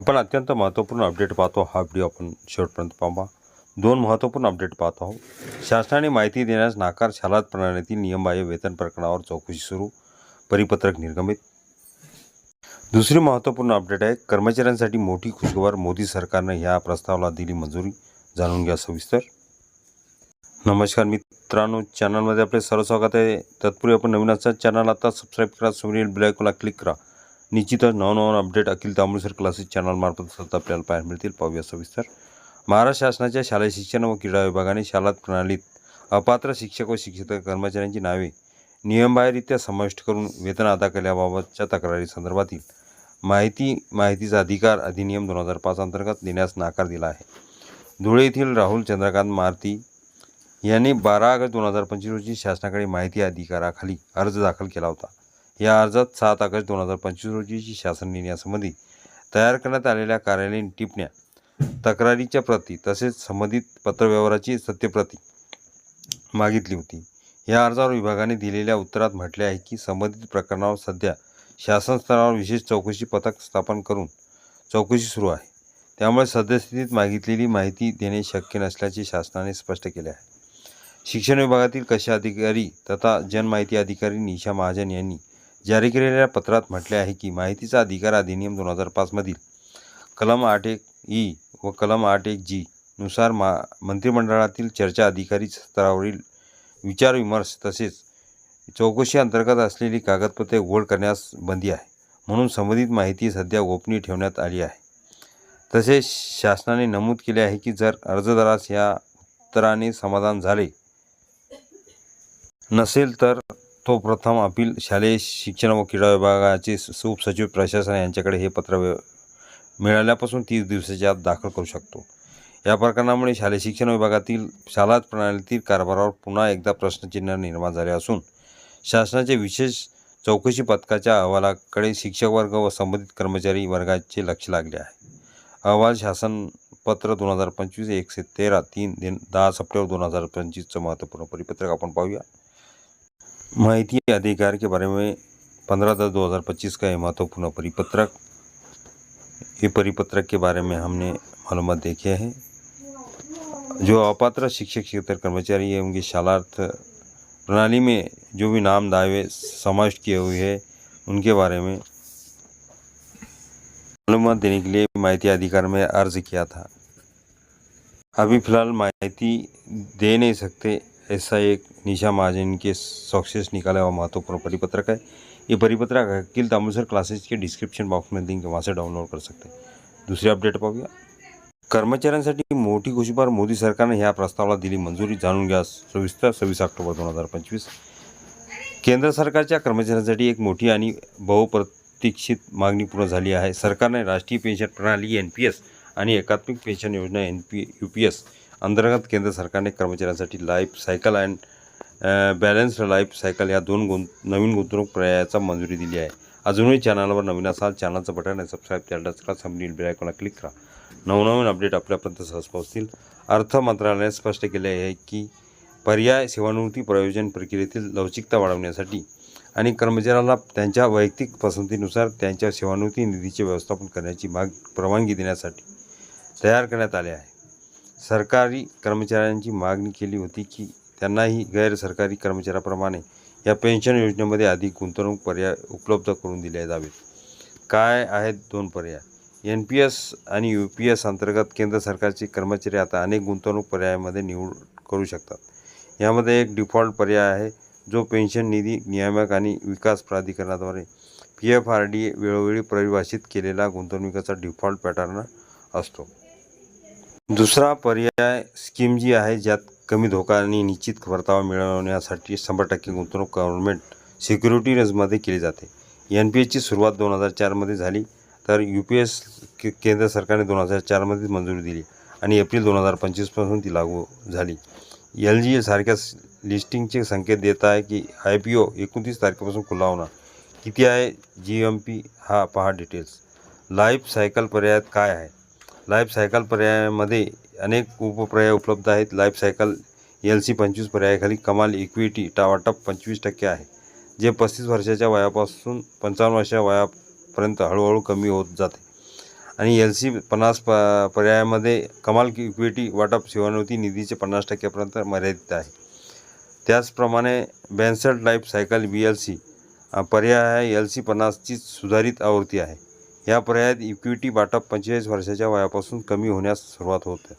आपण अत्यंत महत्त्वपूर्ण अपडेट पाहतो हा व्हिडिओ आपण शेवटपर्यंत पाहा. दोन महत्त्वपूर्ण अपडेट पाहतो आहोत. शासनाने माहिती देण्यास नाकार शालात प्रणालीतील नियमबाह्य वेतन प्रकरणावर चौकशी सुरू परिपत्रक निर्गमित. दुसरी महत्त्वपूर्ण अपडेट आहे कर्मचाऱ्यांसाठी मोठी खुशखबर मोदी सरकारनं ह्या प्रस्तावाला दिली मंजुरी जाणून घ्या सविस्तर. नमस्कार मित्रांनो चॅनलमध्ये आपले सर्व स्वागत आहे. तत्पूर्वी आपण नवीन असतात चॅनल आता सबस्क्राईब करा समोरील ब्लॅकला क्लिक करा. निश्चितच नवनवीन अपडेट अखिल तांबुसर क्लासेस चॅनलमार्फत सतत आपल्याला पाहायला मिळतील. पाहूया सविस्तर. महाराष्ट्र शासनाच्या शालेय शिक्षण व क्रीडा विभागाने शाला प्रणालीत अपात्र शिक्षक व शिक्षक कर्मचाऱ्यांची नावे नियमबाह्यरित्या समाविष्ट करून वेतन अदा केल्याबाबतच्या तक्रारी संदर्भातील माहिती माहितीचा अधिकार अधिनियम दोन हजार पाच अंतर्गत देण्यास नाकार दिला आहे. धुळे येथील राहुल चंद्रकांत मारुती यांनी बारा ऑगस्ट दोन हजार पंचवीस रोजी शासनाकडे माहिती अधिकाराखाली अर्ज दाखल केला होता. या अर्जात सात ऑगस्ट दोन हजार पंचवीस रोजीची शासन निर्णयासंबंधी तयार करण्यात आलेल्या कार्यालयीन टिपण्या तक्रारीच्या प्रती तसेच संबंधित पत्रव्यवहाराची सत्यप्रती मागितली होती. या अर्जावर विभागाने दिलेल्या उत्तरात म्हटले आहे की संबंधित प्रकरणावर सध्या शासन स्तरावर विशेष चौकशी पथक स्थापन करून चौकशी सुरू आहे. त्यामुळे सद्यस्थितीत मागितलेली माहिती देणे शक्य नसल्याचे शासनाने स्पष्ट केले आहे. शिक्षण विभागातील कशा अधिकारी तथा जनमाहिती अधिकारी निशा महाजन यांनी जारी केलेल्या पत्रात म्हटले आहे की माहितीचा अधिकार अधिनियम दोन हजार पाचमधील कलम आठ एक ई व कलम आठ एक जी नुसार मा मंत्रिमंडळातील चर्चा अधिकारी स्तरावरील विचारविमर्श तसेच चौकशी अंतर्गत असलेली कागदपत्रे उघड करण्यास बंदी आहे. म्हणून संबंधित माहिती सध्या गोपनीय ठेवण्यात आली आहे. तसेच शासनाने नमूद केले आहे की जर अर्जदारास या उत्तराने समाधान झाले नसेल तर तो प्रथम अपील शालेय शिक्षण व क्रीडा विभागाचे उपसचिव प्रशासन यांच्याकडे हे पत्र मिळाल्यापासून तीस दिवसाच्या आत दाखल करू शकतो. या प्रकरणामुळे शालेय शिक्षण विभागातील शाला प्रणालीतील कारभारावर पुन्हा एकदा प्रश्नचिन्ह निर्माण झाले असून शासनाचे विशेष चौकशी पथकाच्या अहवालाकडे शिक्षक वर्ग व संबंधित कर्मचारी वर्गाचे लक्ष लागले आहे. अहवाल शासन पत्र दोन हजार पंचवीस एकशे तेरा तीन दिन दहा सप्टेंबर दोन हजार पंचवीसचं महत्त्वपूर्ण परिपत्रक आपण पाहूया. माहिती अधिकार के बारे में पंद्रह दस दो हज़ार पच्चीस का ये महत्वपूर्ण परिपत्रक, ये परिपत्रक के बारे में हमने मालूम देखे हैं। जो अपात्र शिक्षक शिक्षक कर्मचारी है, उनकी शालार्थ प्रणाली में जो भी नाम दावे समाविष्ट किए हुए हैं, उनके बारे में मालूमात देने के लिए माहिती अधिकार में अर्ज़ किया था। अभी फ़िलहाल माहिती दे नहीं सकते ऐसा एक निशा महाजन के सक्सेस निकाला हुआ महत्त्वपूर्ण परिपत्रक है। ये परिपत्रक अखिल दामोदर क्लासेस के डिस्क्रिप्शन बॉक्स में लिंक वहाँ से डाउनलोड कर सकते हैं। दुसरी अपडेट पाहूया कर्मचाऱ्यांसाठी मोठी खुशीबार मोदी सरकारने ह्या प्रस्तावाला दिली मंजुरी जाणून घ्या सविस्तर सव्वीस ऑक्टोबर दोन हजार पंचवीस केंद्र सरकारच्या कर्मचाऱ्यांसाठी एक मोठी आणि बहुप्रतीक्षित मागणी पूर्ण झाली आहे। सरकारने राष्ट्रीय पेन्शन प्रणाली एन पी एस आणि एकात्मिक पेन्शन योजना N P U P S अंतर्गत केंद्र सरकारने कर्मचाऱ्यांसाठी life cycle and balanced life cycle या दोन गुंत नवीन गुंतवणूक पर्यायाचा मंजुरी दिली आहे. अजूनही चॅनलवर नवीन असाल चॅनलचं बटन आहे सबस्क्राईब केलं करा सबनील बेलायकॉनला क्लिक करा. नवनवीन अपडेट आपल्यापर्यंत सहज पोहोचतील. अर्थ मंत्रालयाने स्पष्ट केले आहे की पर्याय सेवानिवृत्ती प्रयोजन प्रक्रियेतील लवचिकता वाढवण्यासाठी आणि कर्मचाऱ्याला त्यांच्या वैयक्तिक पसंतीनुसार त्यांच्या सेवानिवृत्ती निधीचे व्यवस्थापन करण्याची माग परवानगी देण्यासाठी तयार करण्यात आले आहे. सरकारी कर्मचाऱ्यांची मागणी केली होती की त्यांनाही गैर सरकारी कर्मचाऱ्याप्रमाणे या पेन्शन योजनेमध्ये अधिक गुंतवणूक पर्याय उपलब्ध करून दिले जावेत. काय आहेत दोन पर्याय? एन पी एस आणि यू पी एस अंतर्गत केंद्र सरकारचे कर्मचारी आता अनेक गुंतवणूक पर्यायामध्ये निवड करू शकतात. यामध्ये एक डिफॉल्ट पर्याय आहे जो पेन्शन निधी नियामक आणि विकास प्राधिकरणाद्वारे पी एफ आर डी वेळोवेळी परिभाषित केलेला गुंतवणुकीचा डिफॉल्ट पॅटर्न असतो. दुसरा पर्याय स्कीम जी आहे ज्यात कमी धोका आणि निश्चित परतावा मिळवण्यासाठी शंभर टक्के गुंतवणूक गव्हर्नमेंट सिक्युरिटीजमध्ये केली जाते. एन पी एसची सुरुवात दोन हजार चारमध्ये झाली तर यू पी एस के केंद्र सरकारने दोन हजार चारमध्ये मंजुरी दिली आणि एप्रिल दोन हजार पंचवीसपासून ती लागू झाली. एल जी सारख्या लिस्टिंगचे संकेत देत आहे की आय पी ओ एकोणतीस तारखेपासून खुला होणार. किती आहे जी एम पी हा पहा डिटेल्स लाईफ सायकल पर्यायात काय आहे? लाईफ सायकल पर्यायामध्ये अनेक उपपर्याय उपलब्ध आहेत. लाईफ सायकल एल सी पंचवीस पर्यायाखाली कमाल इक्विटी टा वाटप पंचवीस टक्के आहे जे पस्तीस वर्षाच्या वयापासून पंचावन्न वर्षा वयापर्यंत हळूहळू कमी होत जाते. आणि एल सी पन्नास प पर्यायामध्ये कमाल इक्विटी वाटप सेवानिवृत्ती निधीचे पन्नास टक्क्यापर्यंत मर्यादित आहे. त्याचप्रमाणे balanced life cycle B L C पर्याय एल सी पन्नासची सुधारित आवृत्ती आहे. या पर्यायात इक्विटी वाटप पंचेचाळीस वर्षाच्या वयापासून कमी होण्यास सुरुवात होते.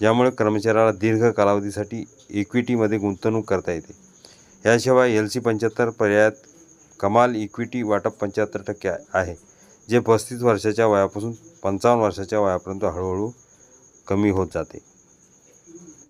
ज्यामुळे कर्मचाऱ्याला दीर्घ कालावधीसाठी इक्विटीमध्ये गुंतवणूक करता येते. याशिवाय एल सी पंच्याहत्तर पर्यायात कमाल इक्विटी वाटप पंच्याहत्तर टक्के आहे जे पस्तीस वर्षाच्या वयापासून पंचावन्न वर्षाच्या वयापर्यंत हळूहळू कमी होत जाते.